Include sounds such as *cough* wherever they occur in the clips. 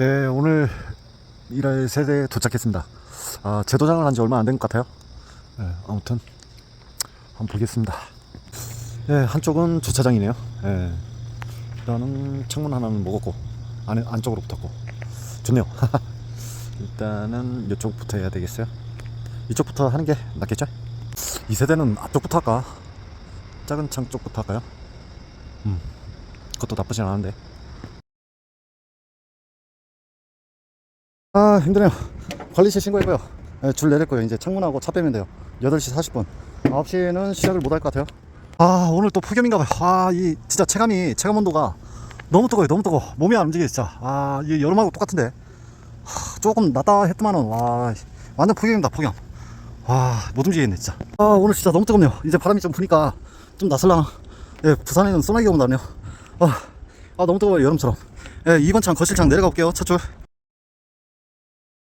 네, 오늘 일할 세대에 도착했습니다. 아, 재도장을 한 지 얼마 안 된 것 같아요. 네, 아무튼 한번 보겠습니다. 네, 한쪽은 주차장이네요. 네, 일단은 창문 하나는 먹었고 안에 안쪽으로 붙었고 좋네요. *laughs* 일단은 이쪽부터 해야 되겠어요. 이쪽부터 하는 게 낫겠죠? 이 세대는 앞쪽부터 할까? 작은 창 쪽부터 할까요? 음, 그것도 나쁘진 않은데. 아 힘드네요. 관리실 신고했고요. 네, 줄 거예요. 이제 창문하고 차 빼면 돼요. 8시 40분. 9시에는 시작을 못 할 것 같아요. 아 오늘 또 폭염인가 봐요. 아 이 진짜 체감이 체감 온도가 너무 뜨거워요. 너무 뜨거워. 몸이 안 움직여 진짜. 아이 여름하고 똑같은데. 하, 조금 낫다 했더만은 와 완전 폭염입니다 폭염. 와못 움직이겠네 진짜. 아 오늘 진짜 너무 뜨겁네요. 이제 바람이 좀 부니까 좀 낯설랑 예 부산에는 소나기가 온다네요. 아, 아 너무 뜨거워요 여름처럼. 예 2번 창 거실창 내려가 볼게요 첫줄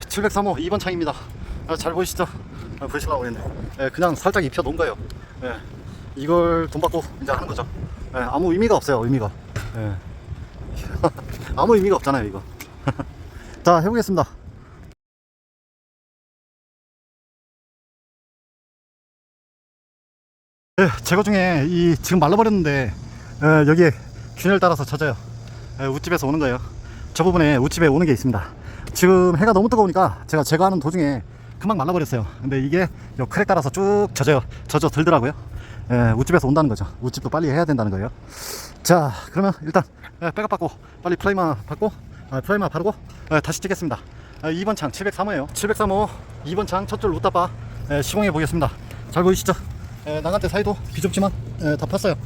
703호 2번 창입니다. 아, 잘 보이시죠? 아, 보시려고 했네. 예, 그냥 살짝 입혀 놓은 거예요. 예, 이걸 돈 받고 이제 하는 거죠. 예, 아무 의미가 없어요, 의미가. 예. *laughs* 아무 의미가 없잖아요, 이거. *laughs* 자, 해보겠습니다. 예, 제거 중에 이 지금 말라버렸는데 예, 여기에 균열 따라서 젖어요. 예, 웃집에서 오는 거예요. 저 부분에 웃집에 오는 게 있습니다. 지금 해가 너무 뜨거우니까 제가 제거하는 도중에 금방 말라버렸어요. 근데 이게 요 크랙 따라서 쭉 젖어요. 젖어 들더라고요. 예, 웃집에서 온다는 거죠. 웃집도 빨리 해야 된다는 거예요. 자, 그러면 일단 예, 백업 받고 빨리 프라이머 받고 아, 프라이머 바르고 예, 다시 찍겠습니다. 아, 2번 창 703호예요. 703호 2번 창 첫줄 웃다봐 예, 시공해 보겠습니다. 잘 보이시죠? 예, 나간대 사이도 비좁지만 예, 다 팠어요.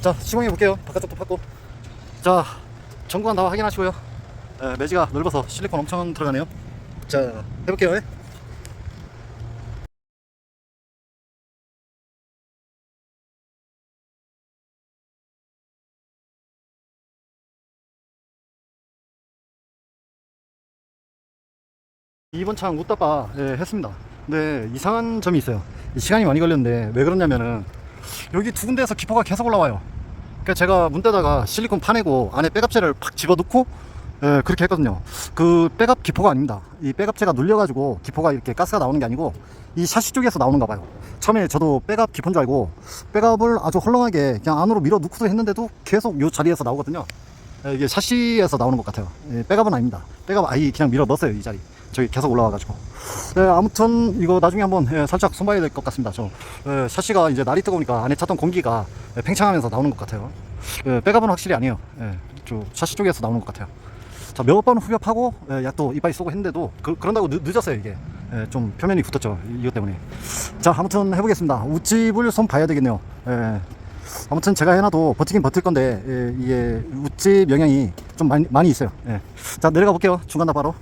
자, 시공해 볼게요. 바깥쪽도 팠고. 자, 전구간 다 확인하시고요. 예, 매지가 넓어서 실리콘 엄청 들어가네요. 자, 해볼게요. 예. 이번 창 웃다빠 예, 했습니다. 근데 이상한 점이 있어요. 이 시간이 많이 걸렸는데 왜 그러냐면은 여기 두 군데에서 기포가 계속 올라와요. 그러니까 제가 문대다가 실리콘 파내고 안에 백압제를 팍 집어넣고 예, 그렇게 했거든요. 그 백압 기포가 아닙니다. 이 백압제가 눌려가지고 기포가 이렇게 가스가 나오는 게 아니고 이 샤시 쪽에서 나오는가 봐요. 처음에 저도 백압 기포인 줄 알고 백압을 아주 헐렁하게 그냥 안으로 밀어 넣고서 했는데도 계속 이 자리에서 나오거든요. 예, 이게 샤시에서 나오는 것 같아요. 예, 백압은 아닙니다. 백압 아예 그냥 밀어 넣었어요 이 자리. 저기 계속 올라와가지고. 네, 아무튼 이거 나중에 한번 예, 살짝 손봐야 될 것 같습니다. 저 예, 샤시가 이제 날이 뜨거우니까 안에 찼던 공기가 예, 팽창하면서 나오는 것 같아요. 예, 백압은 확실히 아니에요. 예, 저 샤시 쪽에서 나오는 것 같아요. 자, 몇 번 후벼파고 예, 약도 이빨이 쏘고 했는데도 그, 런다고 늦, 었어요 이게. 예, 좀 표면이 붙었죠 이- 이것 때문에. 자, 아무튼 해보겠습니다. 웃집을 손 봐야 되겠네요. 예. 아무튼 제가 해놔도 버티긴 버틸 건데 예, 이게 웃집 영향이 좀 많이, 많이 있어요. 예. 자, 내려가 볼게요. 중간 다 바로.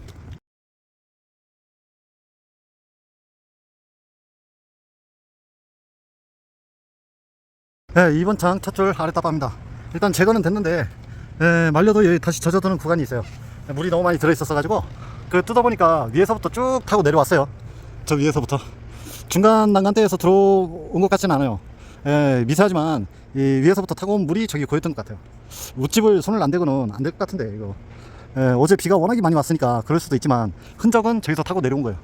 네, 이번 창 첫줄 아래 따빠입니다. 일단 제거는 됐는데 예, 말려도 다시 젖어드는 구간이 있어요. 예, 물이 너무 많이 들어있었어가지고 그 뜯어보니까 위에서부터 쭉 타고 내려왔어요. 저 위에서부터 중간 난간대에서 들어온 것 같진 않아요. 예, 미세하지만 이 위에서부터 타고 온 물이 저기 고였던 것 같아요. 웃집을 손을 안 대고는 안 될 것 같은데 이거 예, 어제 비가 워낙에 많이 왔으니까 그럴 수도 있지만 흔적은 저기서 타고 내려온 거예요.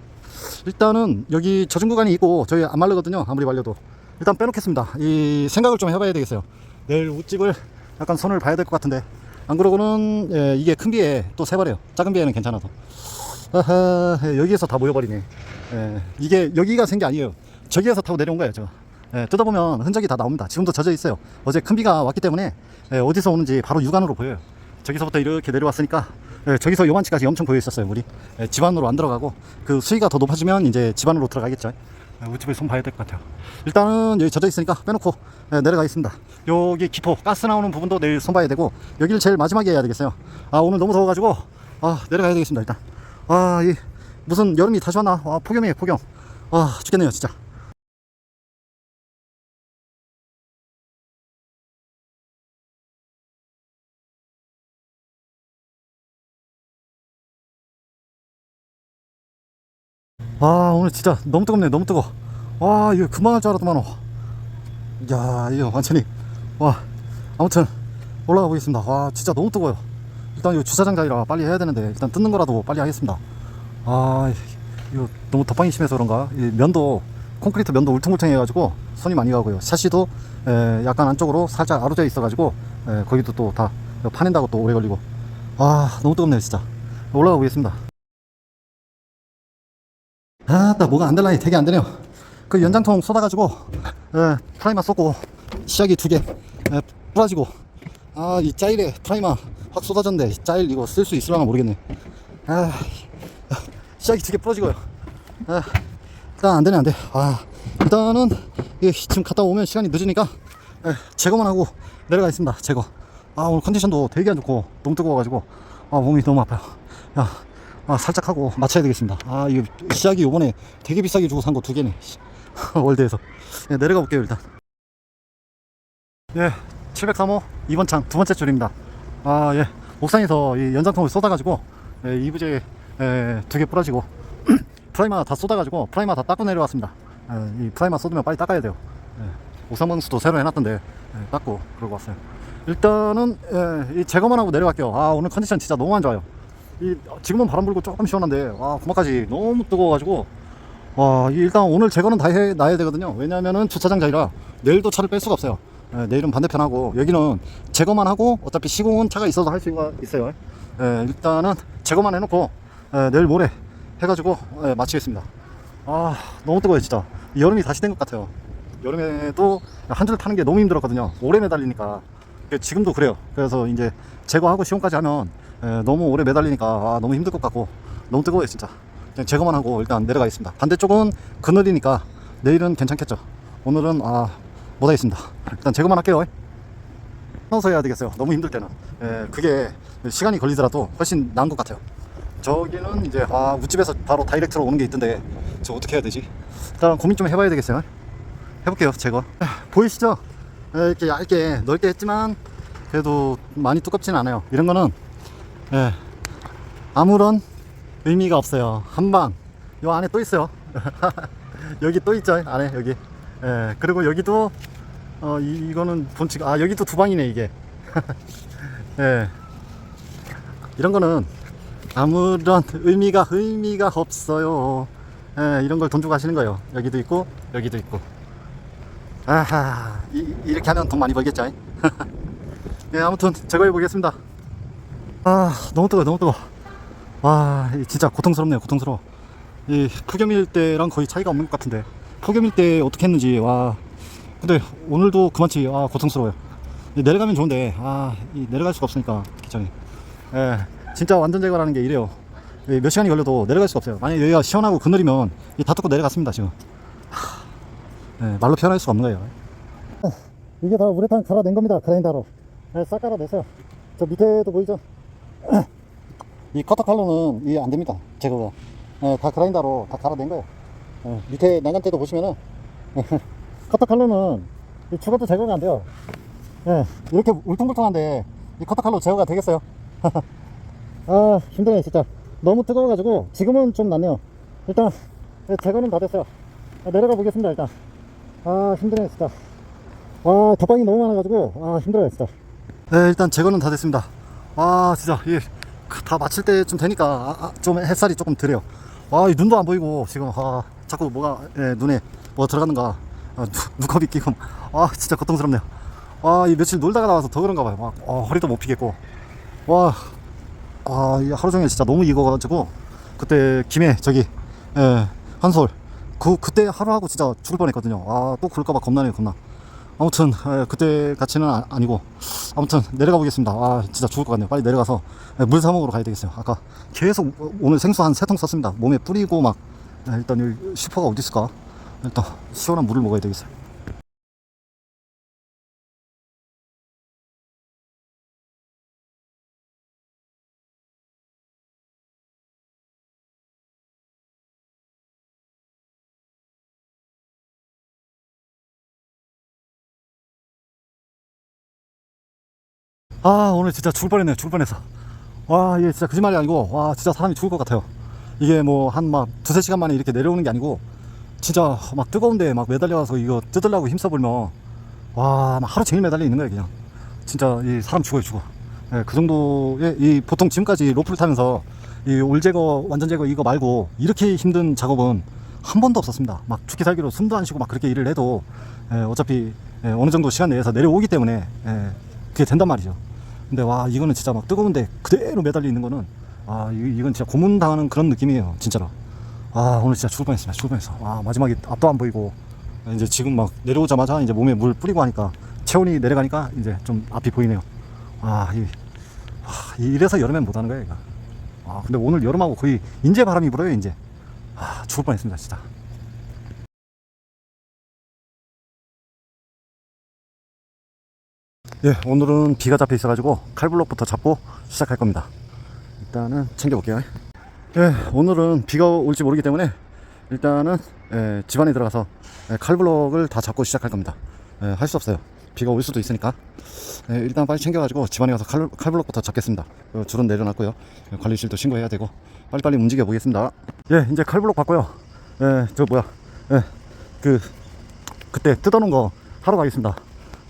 일단은 여기 젖은 구간이 있고 저희 안 말르거든요 아무리 말려도 일단 빼놓겠습니다 이 생각을 좀 해봐야 되겠어요 내일 웃집을 약간 손을 봐야 될 것 같은데 안 그러고는 예, 이게 큰 비에 또 새버려요. 작은 비에는 괜찮아서. 아하, 예, 여기에서 다 모여버리네. 예, 이게 여기가 생게 아니에요. 저기에서 타고 내려온 거예요 저 예, 뜯어보면 흔적이 다 나옵니다. 지금도 젖어 있어요. 어제 큰 비가 왔기 때문에 예, 어디서 오는지 바로 육안으로 보여요. 저기서부터 이렇게 내려왔으니까 예, 저기서 요만치까지 엄청 보여 있었어요 물이. 예, 집 안으로 안 들어가고 그 수위가 더 높아지면 이제 집 안으로 들어가겠죠. 예, 우집에 손 봐야 될 것 같아요. 일단은 여기 젖어 있으니까 빼놓고 예, 내려가겠습니다. 여기 기포 가스 나오는 부분도 내일 손 봐야 되고 여기를 제일 마지막에 해야 되겠어요. 아 오늘 너무 더워가지고 아 내려가야 되겠습니다 일단. 아이 무슨 여름이 다시 왔나? 아 폭염이에요 폭염. 아 죽겠네요 진짜 아 오늘 진짜 너무 뜨겁네 너무 뜨거 와 이거 금방 할 줄 알았더만 야 이거 완전히 와 아무튼 올라가 보겠습니다 와 진짜 너무 뜨거워요 일단 이 주차장 자리라 빨리 해야 되는데 일단 뜯는 거라도 빨리 하겠습니다. 아 이거 너무 덕방이 심해서 그런가? 이 면도 콘크리트 면도 울퉁불퉁 해가지고 손이 많이 가고요. 샤시도 에, 약간 안쪽으로 살짝 아루져 있어가지고 에, 거기도 또 다 파낸다고 또 오래 걸리고 아 너무 뜨겁네요 진짜 올라가 보겠습니다. 아따 뭐가 안 될라니 되게 안 되네요. 그 연장통 쏟아가지고 에, 프라이머 쏟고 시작이 두개 에, 부러지고 아 이 짜일에 프라이머 확 쏟아졌는데 짜일 이거 쓸 수 있을랑가 모르겠네. 아 시작이 두 개 부러지고요. 아, 일단 안 되네 안 돼. 아 일단은 이 지금 갔다 오면 시간이 늦으니까 에, 제거만 하고 내려가겠습니다. 제거. 아 오늘 컨디션도 되게 안 좋고 너무 뜨거워가지고 아 몸이 너무 아파요. 야, 아 살짝 하고 맞춰야 되겠습니다. 아 이거 시작이 요번에 되게 비싸게 주고 산 거 두 개네. 씨. *laughs* 월드에서 예, 내려가 볼게요 일단. 예, 703호 2번 창 두 번째 줄입니다. 아 예, 옥상에서 이 연장통을 쏟아가지고 예, 이부제 예, 두개 부러지고 *clears throat* 프라이머 다 쏟아가지고 프라이머 다 닦고 내려왔습니다. 예, 이 프라이머 쏟으면 빨리 닦아야 돼요. 예, 옥상 방수도 새로 해놨던데 예, 닦고 그러고 왔어요. 일단은 예, 이 제거만 하고 내려갈게요. 아 오늘 컨디션 진짜 너무 안 좋아요. 이 지금은 바람 불고 조금 시원한데 와 고막까지 너무 뜨거워가지고 와이 일단 오늘 제거는 다 해 놔야 되거든요. 왜냐면은 주차장 자리라 내일도 차를 뺄 수가 없어요. 예, 내일은 반대편 하고 여기는 제거만 하고 어차피 시공은 차가 있어서 할 수가 있어요. 예, 일단은 제거만 해놓고 예, 내일 모레 해가지고 예, 마치겠습니다. 아 너무 뜨거워요 진짜 여름이 다시 된 것 같아요. 여름에도 한 줄 타는 게 너무 힘들었거든요. 오래 매달리니까 예, 지금도 그래요. 그래서 이제 제거하고 시공까지 하면 예, 너무 오래 매달리니까 아, 너무 힘들 것 같고 너무 뜨거워요 진짜. 그냥 제거만 하고 일단 내려가겠습니다. 반대쪽은 그늘이니까 내일은 괜찮겠죠. 오늘은 아 못하겠습니다. 일단 제거만 할게요. 끊어서 해야 되겠어요. 너무 힘들 때는. 예, 그게 시간이 걸리더라도 훨씬 나은 것 같아요. 저기는 이제 아 우집에서 바로 다이렉트로 오는 게 있던데 저 어떻게 해야 되지? 일단 고민 좀 해봐야 되겠어요. 해볼게요 제거. 에, 보이시죠? 에, 이렇게 얇게 넓게 했지만 그래도 많이 두껍지는 않아요. 이런 거는 예, 아무런 의미가 없어요. 한방 요 안에 또 있어요. *laughs* 여기 또 있죠 안에 여기. 예, 그리고 여기도 어 이, 이거는 본칙 아 여기도 두 방이네 이게. *laughs* 예. 이런 거는 아무런 의미가 의미가 없어요. 예, 이런 걸 돈 주고 하시는 거예요. 여기도 있고 여기도 있고. 아하 이, 이렇게 하면 돈 많이 벌겠죠. *laughs* 예, 아무튼 제거해 보겠습니다. 아 너무 뜨거 너무 뜨거. 와이 진짜 고통스럽네요 고통스러워. 이 폭염일 때랑 거의 차이가 없는 것 같은데 폭염일 때 어떻게 했는지 와 근데 오늘도 그만치 아 고통스러워요. 이 내려가면 좋은데 아이 내려갈 수가 없으니까 기장이. 예, 진짜 완전 제거라는 게 이래요. 예, 몇 시간이 걸려도 내려갈 수가 없어요. 만약 여기가 시원하고 그늘이면 이다 뜯고 내려갔습니다 지금. 하, 예, 말로 표현할 수가 없는 거예요. 이게 다 우레탄 갈아낸 겁니다. 그라인더로. 예, 싹 갈아냈어요. 저 밑에도 보이죠? *clears throat* 이 커터 칼로는 이게 안 됩니다. 제거가. 예, 다 그라인더로 다 갈아낸 거예요. 예, 밑에 난간대도 보시면은 *laughs* 커터 칼로는 이 죽어도 제거가 안 돼요. 예, 이렇게 울퉁불퉁한데 이 커터 칼로 제거가 되겠어요? *laughs* 아 힘드네 진짜 너무 뜨거워가지고 지금은 좀 낫네요 일단 예, 제거는 다 됐어요 아, 내려가 보겠습니다 일단 아 힘드네 진짜 와 덕방이 너무 많아가지고 아 힘들어요 진짜 네 일단 제거는 다 됐습니다 아 진짜. 이다 마칠 때쯤 되니까 아, 아, 좀 햇살이 조금 덜해요. 와이 눈도 안 보이고 지금 아 자꾸 뭐가 예, 눈에 뭐가 들어갔는가. 아, 누, 누컵이 끼고. 아 진짜 고통스럽네요. 와이 며칠 놀다가 나와서 더 그런가 봐요. 막 어, 허리도 못 피겠고. 와, 아, 이 하루 종일 진짜 너무 익어가지고, 그때 김해, 저기, 예, 한솔. 그, 그때 하루 하고 진짜 죽을 뻔 했거든요. 아, 또 그럴까봐 겁나네요, 겁나. 아무튼, 예, 그때 같이는 아, 아니고, 아무튼, 내려가 보겠습니다. 아, 진짜 죽을 것 같네요. 빨리 내려가서, 예, 물 사 먹으러 가야 되겠어요. 아까 계속 오늘 생수 한 세 통 썼습니다. 몸에 뿌리고 막, 예, 일단 슈퍼가 어디 있을까? 일단, 시원한 물을 먹어야 되겠어요. 아 오늘 진짜 죽을 뻔했네요 죽을 뻔했어 와 이게 진짜 거짓말이 아니고 와 진짜 사람이 죽을 것 같아요 이게 뭐 한 막 두세 시간 만에 이렇게 내려오는 게 아니고 진짜 막 뜨거운데 막 매달려서 이거 뜯으려고 힘써보면 와막 하루 종일 매달려 있는 거예요 그냥 진짜 이 사람 죽어요 죽어 예, 그 정도의 이 보통 지금까지 로프를 타면서 이 올 제거 완전 제거 이거 말고 이렇게 힘든 작업은 한 번도 없었습니다. 막 죽기 살기로 숨도 안 쉬고 막 그렇게 일을 해도 예, 어차피 예, 어느 정도 시간 내에서 내려오기 때문에 예, 그게 된단 말이죠. 근데 와 이거는 진짜 막 뜨거운데 그대로 매달려 있는 거는 아 이- 이건 진짜 고문당하는 그런 느낌이에요 진짜로. 아 오늘 진짜 죽을 뻔했습니다. 죽을 뻔했어. 아 마지막에 앞도 안 보이고 이제 지금 막 내려오자마자 이제 몸에 물 뿌리고 하니까 체온이 내려가니까 이제 좀 앞이 보이네요. 아, 이, 아, 이래서 여름엔 못하는 거야, 이거. 아, 근데 오늘 여름하고 거의 인제 바람이 불어요, 인제. 아, 죽을 뻔했습니다, 진짜. 예, 오늘은 비가 잡혀 있어가지고 칼블록부터 잡고 시작할 겁니다. 일단은 챙겨볼게요. 예, 오늘은 비가 올지 모르기 때문에 일단은 예, 집안에 들어가서 예, 칼블록을 다 잡고 시작할 겁니다. 예, 할 수 없어요. 비가 올 수도 있으니까. 예, 일단 빨리 챙겨가지고 집안에 가서 칼, 칼블록부터 잡겠습니다. 어, 줄은 내려놨고요. 예, 관리실도 신고해야 되고 빨리빨리 움직여 보겠습니다. 예, 이제 칼블록 봤고요. 예, 저 뭐야, 예, 그 그때 뜯어놓은 거 하러 가겠습니다.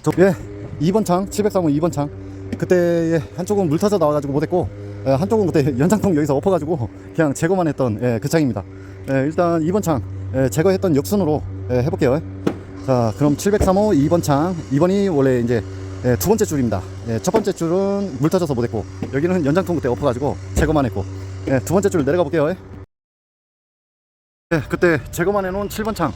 저, 예, 2번 창, 703호 2번 창. 그때 예, 한쪽은 물 터져 나와가지고 못했고, 예, 한쪽은 그때 *laughs* 연장통 여기서 엎어가지고 그냥 제거만 했던 예, 그 창입니다. 예, 일단 2번 창 예, 제거했던 역순으로 예, 해볼게요. 자, 그럼 703호 2번 창. 2번이 원래 이제 예, 두 번째 줄입니다. 예, 첫 번째 줄은 물 터져서 못했고, 여기는 연장통 그때 엎어가지고 제거만 했고, 예, 두 번째 줄 내려가 볼게요. 예, 그때 제거만 해놓은 7번 창.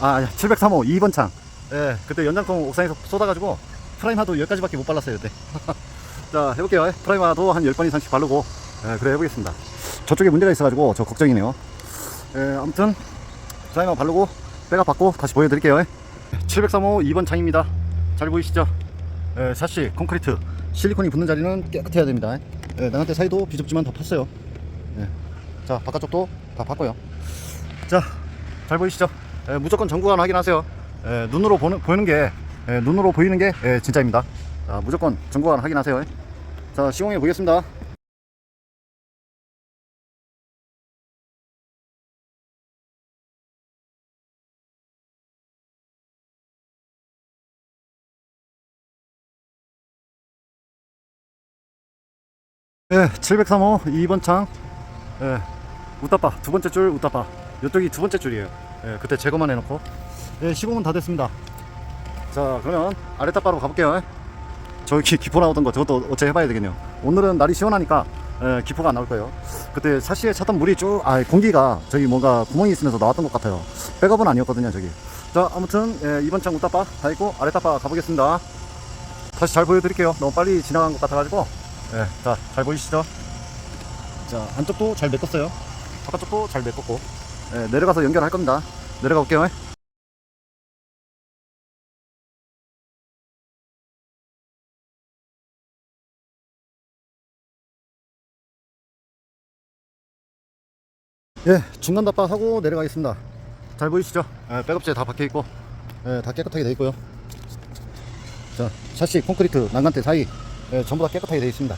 아, 703호 2번 창. 예, 그때 연장통 옥상에서 쏟아가지고 프라이마도 여기까지밖에 못 발랐어요, 그때. *laughs* 자, 해볼게요. 프라이마도 한 10번 이상씩 바르고, 예, 그래 해보겠습니다. 저쪽에 문제가 있어가지고 저 걱정이네요. 예, 아무튼 프라이마 바르고 백업 받고 다시 보여드릴게요. 703호 2번 창입니다. 잘 보이시죠? 예, 샤시, 콘크리트, 실리콘이 붙는 자리는 깨끗해야 됩니다. 예, 나한테 사이도 비좁지만 다 팠어요. 예. 자, 바깥쪽도 다 팠고요. 자, 잘 보이시죠? 예, 무조건 전구관 확인하세요. 예, 눈으로 보는, 보이는 게, 예, 눈으로 보이는 게 예, 진짜입니다. 자, 무조건 전구관 확인하세요. 자, 시공해 보겠습니다. 예, 703호 2번 창. 예, 우따빠 두 번째 줄 우따빠. 이쪽이 두 번째 줄이에요. 예, 그때 제거만 해놓고. 예, 시공은 다 됐습니다. 자, 그러면 아래 따빠로 가볼게요. 저기 기포 나오던 거 저것도 어째 해봐야 되겠네요. 오늘은 날이 시원하니까 예, 기포가 안 나올 거예요. 그때 사시에 찼던 물이 쭉, 아, 공기가 저기 뭔가 구멍이 있으면서 나왔던 것 같아요. 백업은 아니었거든요, 저기. 자, 아무튼 예, 이번 창 우따빠 다 있고 아래 따빠 가보겠습니다. 다시 잘 보여드릴게요. 너무 빨리 지나간 것 같아가지고. 예, 자, 잘 보이시죠? 자, 안쪽도 잘 메꿨어요. 바깥쪽도 잘 메꿨고. 예, 내려가서 연결할 겁니다. 내려가 볼게요. 예, 중간 답박하고 내려가겠습니다. 잘 보이시죠? 예, 백업재 다 박혀 있고, 예, 다 깨끗하게 돼 있고요. 자, 샤시 콘크리트 난간대 사이 예, 전부 다 깨끗하게 되어 있습니다.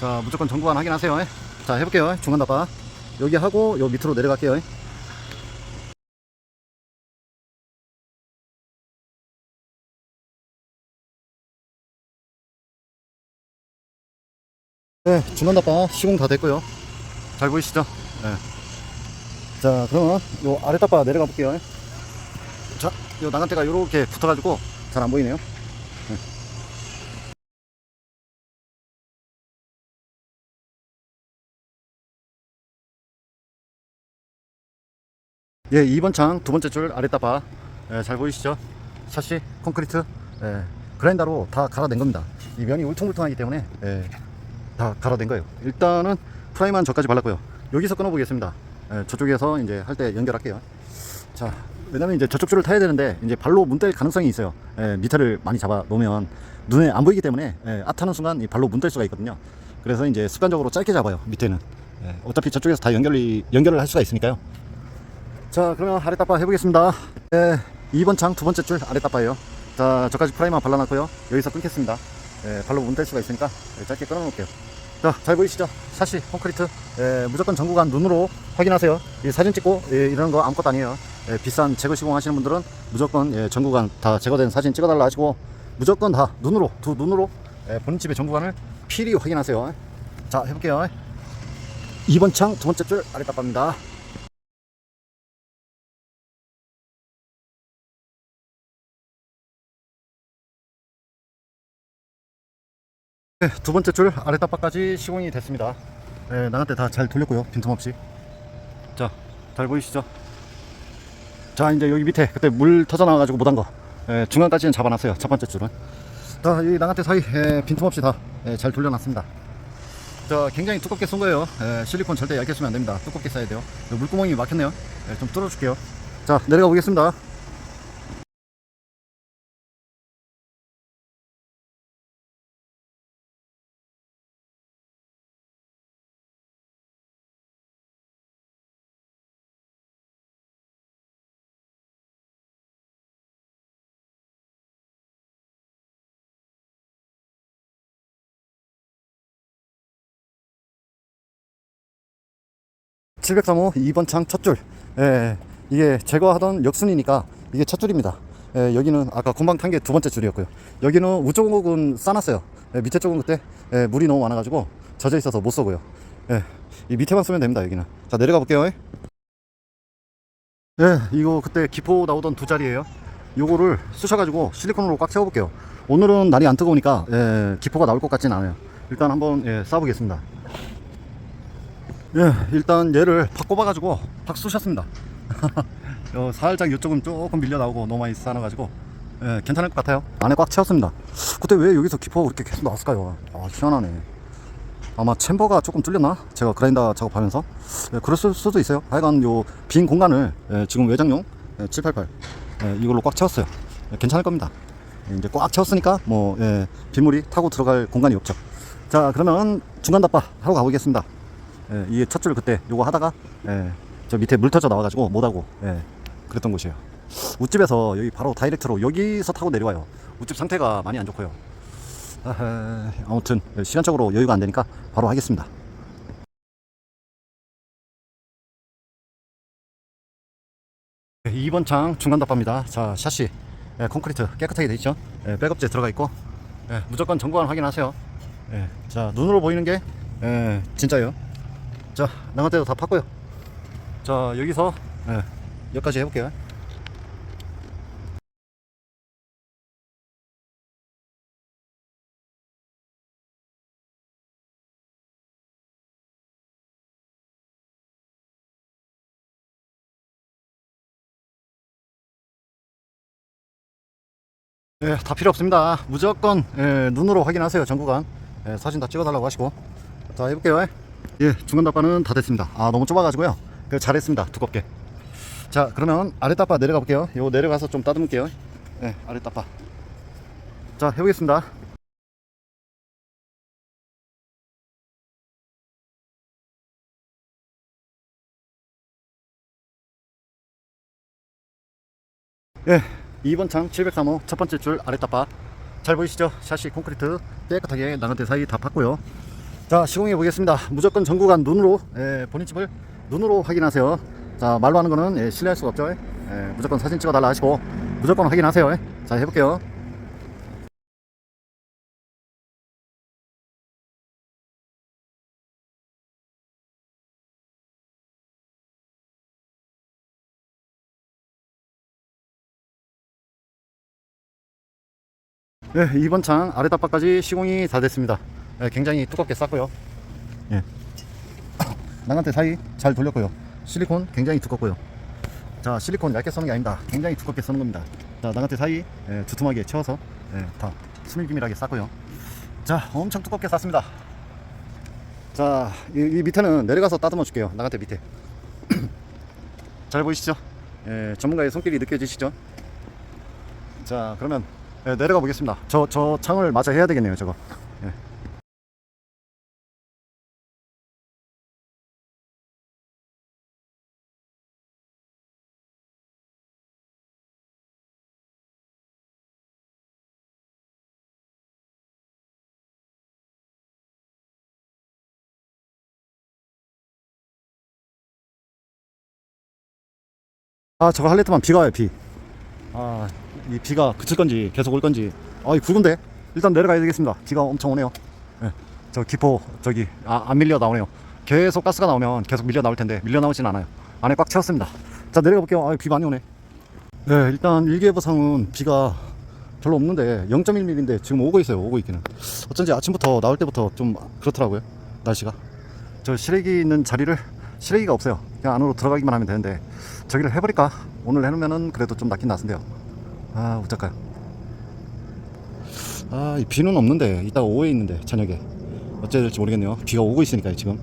자, 무조건 전구관 확인하세요. 예. 자, 해볼게요. 중간 답박. 여기 하고 요 밑으로 내려갈게요. 네, 중간 답박 시공 다 됐고요. 잘 보이시죠? 네. 자, 그러면 요 아래 답박 내려가 볼게요. 자, 요 나간대가 요렇게 붙어가지고 잘 안 보이네요. 예, 2번 창 두 번째 줄 아래 따바 예, 잘 보이시죠? 샤시 콘크리트 예, 그라인더로 다 갈아낸 겁니다. 이 면이 울퉁불퉁하기 때문에 예, 다 갈아낸 거예요. 일단은 프라임만 저까지 발랐고요. 여기서 끊어보겠습니다. 예, 저쪽에서 이제 할 때 연결할게요. 자, 왜냐면 이제 저쪽 줄을 타야 되는데 이제 발로 문뗄 가능성이 있어요. 예, 미터를 많이 잡아 놓으면 눈에 안 보이기 때문에 예, 앞 타는 순간 이 발로 문뗄 수가 있거든요. 그래서 이제 습관적으로 짧게 잡아요. 밑에는. 예, 어차피 저쪽에서 다 연결이 연결을 할 수가 있으니까요. 자 그러면 아래 따빠 해보겠습니다 네, 2번 창 두 번째 줄 아래 따빠예요 자 저까지 프라이머 발라놨고요 여기서 끊겠습니다 예, 발로 문뗄 수가 있으니까 예, 짧게 끊어 놓을게요 자 잘 보이시죠 샤시 콘크리트 예, 무조건 전구간 눈으로 확인하세요 이 사진 찍고 예, 이런 거 아무것도 아니에요 예, 비싼 제거 시공 하시는 분들은 무조건 예, 전구간 다 제거된 사진 찍어달라 하시고 무조건 다 눈으로 두 눈으로 예, 본인 집의 전구간을 필히 확인하세요. 자, 해볼게요. 2번 창 두 번째 줄 아래 tap합니다. 네, 두 번째 줄 아래 tap바까지 시공이 됐습니다. 네, 나한테 다잘 돌렸고요. 빈틈없이. 자, 잘 보이시죠? 자, 이제 여기 밑에 그때 물 터져 나와가지고 못한 거 예, 중간까지는 잡아놨어요. 첫 번째 줄은. 자, 이 나한테 사이 예, 빈틈없이 다 잘 돌려놨습니다. 자, 굉장히 두껍게 쏜 거예요. 예, 실리콘 절대 얇게 쓰면 안 됩니다. 두껍게 써야 돼요. 물구멍이 막혔네요. 예, 좀 뚫어줄게요. 자, 내려가 보겠습니다. (703호) 2번 창 첫 줄. 예, 이게 제거하던 역순이니까 이게 첫 줄입니다. 예, 여기는 아까 금방 탄 게 두 번째 줄이었고요. 여기는 우쪽은 싸놨어요. 예, 밑에 쪽은 그때 예, 물이 너무 많아가지고 젖어 있어서 못 쏘고요. 예, 이 밑에만 쓰면 됩니다. 여기는. 자 내려가 볼게요. 예, 이거 그때 기포 나오던 두 자리예요. 요거를 쑤셔가지고 실리콘으로 꽉 채워볼게요. 오늘은 날이 안 뜨거우니까 예, 기포가 나올 것 같진 않아요. 일단 한번 예, 쏴보겠습니다. 예, 일단 얘를 팍 쑤셨습니다. 요 *laughs* 살짝 이쪽은 조금 밀려 나오고 너무 많이 쌓아가지고 예, 괜찮을 것 같아요. 안에 꽉 채웠습니다. 그때 왜 여기서 기포가 그렇게 계속 나왔을까요? 아, 희한하네. 아마 챔버가 조금 뚫렸나? 제가 그라인더 작업하면서 예, 그랬을 수도 있어요. 하여간 요 빈 공간을 예, 지금 외장용 예, 788 예, 이걸로 꽉 채웠어요. 예, 괜찮을 겁니다. 예, 이제 꽉 채웠으니까 뭐 예, 빗물이 타고 들어갈 공간이 없죠. 자 그러면 중간 덮밥 하고 가보겠습니다. 예, 이게 첫 줄 그때 요거 하다가 예, 저 밑에 물 터져 나와가지고 못하고 예, 그랬던 곳이에요. 우집에서 여기 바로 다이렉트로 여기서 타고 내려와요. 우집 상태가 많이 안 좋고요. 아무튼 시간적으로 여유가 안 되니까 바로 하겠습니다. 2번 창 중간 덮밥입니다. 자 샤시 예, 콘크리트 깨끗하게 돼 있죠. 예, 백업재 들어가 있고 예, 무조건 전구관 확인하세요. 예, 자 눈으로 보이는 게 예, 진짜예요. 자 나간데도 다 팠고요. 자 여기서 예, 여기까지 해볼게요. 예, 다 필요 없습니다. 무조건 예, 눈으로 확인하세요. 전구간 예, 사진 다 찍어달라고 하시고 자 해볼게요. 예, 중간 답바는 다 됐습니다. 아 너무 좁아가지고요. 그 잘했습니다. 두껍게. 자 그러면 아래 답바 내려가 볼게요. 요 내려가서 좀 따듬을게요. 예, 아래 답바. 자 해보겠습니다. 예, 2번 창 703호 첫 번째 줄 아래 tap바 잘 보이시죠? 샤시 콘크리트 깨끗하게 나간대 사이 다 팠고요. 자 시공해 보겠습니다. 무조건 전구간 눈으로 예, 본인 집을 눈으로 확인하세요. 자 말로 하는 거는 예, 신뢰할 수가 없죠. 예, 무조건 사진 찍어 달라 하시고 무조건 확인하세요. 예. 자 해볼게요. 네, 2번 창 아래 답바까지 시공이 다 됐습니다. 네, 굉장히 두껍게 쌌고요. 예. *coughs* 나간테 사이 잘 돌렸고요. 실리콘 굉장히 두껍고요. 자, 실리콘 얇게 쓰는 게 아닙니다. 굉장히 두껍게 쓰는 겁니다. 자, 나간테 사이 예, 두툼하게 채워서 예, 다 스밀기밀하게 쌌고요. 자, 엄청 두껍게 쌌습니다. 자, 이, 이 밑에는 내려가서 따듬어 줄게요. 나간테 밑에. *coughs* 잘 보이시죠? 예, 전문가의 손길이 느껴지시죠? 자, 그러면 예, 내려가 보겠습니다. 저, 저 창을 마저 해야 되겠네요, 저거. 예. 아, 저거 할레트만 비가 와요, 비. 아, 이 비가 그칠 건지 계속 올 건지. 아, 이 굵은데? 일단 내려가야 되겠습니다. 비가 엄청 오네요. 예. 저 기포 저기 아, 안 밀려 나오네요. 계속 가스가 나오면 계속 밀려 나올 텐데 밀려 나오진 않아요. 안에 꽉 채웠습니다. 자 내려가 볼게요. 아, 비 많이 오네. 네, 일단 일기예보상은 비가 별로 없는데 0.1mm인데 지금 오고 있어요. 오고 있기는. 어쩐지 아침부터 나올 때부터 좀 그렇더라고요. 날씨가. 저 시래기 있는 자리를 시래기가 없어요. 그냥 안으로 들어가기만 하면 되는데 저기를 해버릴까? 오늘 해놓으면은 그래도 좀 낫긴 낫은데요. 아 어쩔까요? 아, 이 비는 없는데 이따가 오후에 있는데 저녁에 어찌해야 될지 모르겠네요. 비가 오고 있으니까요 지금.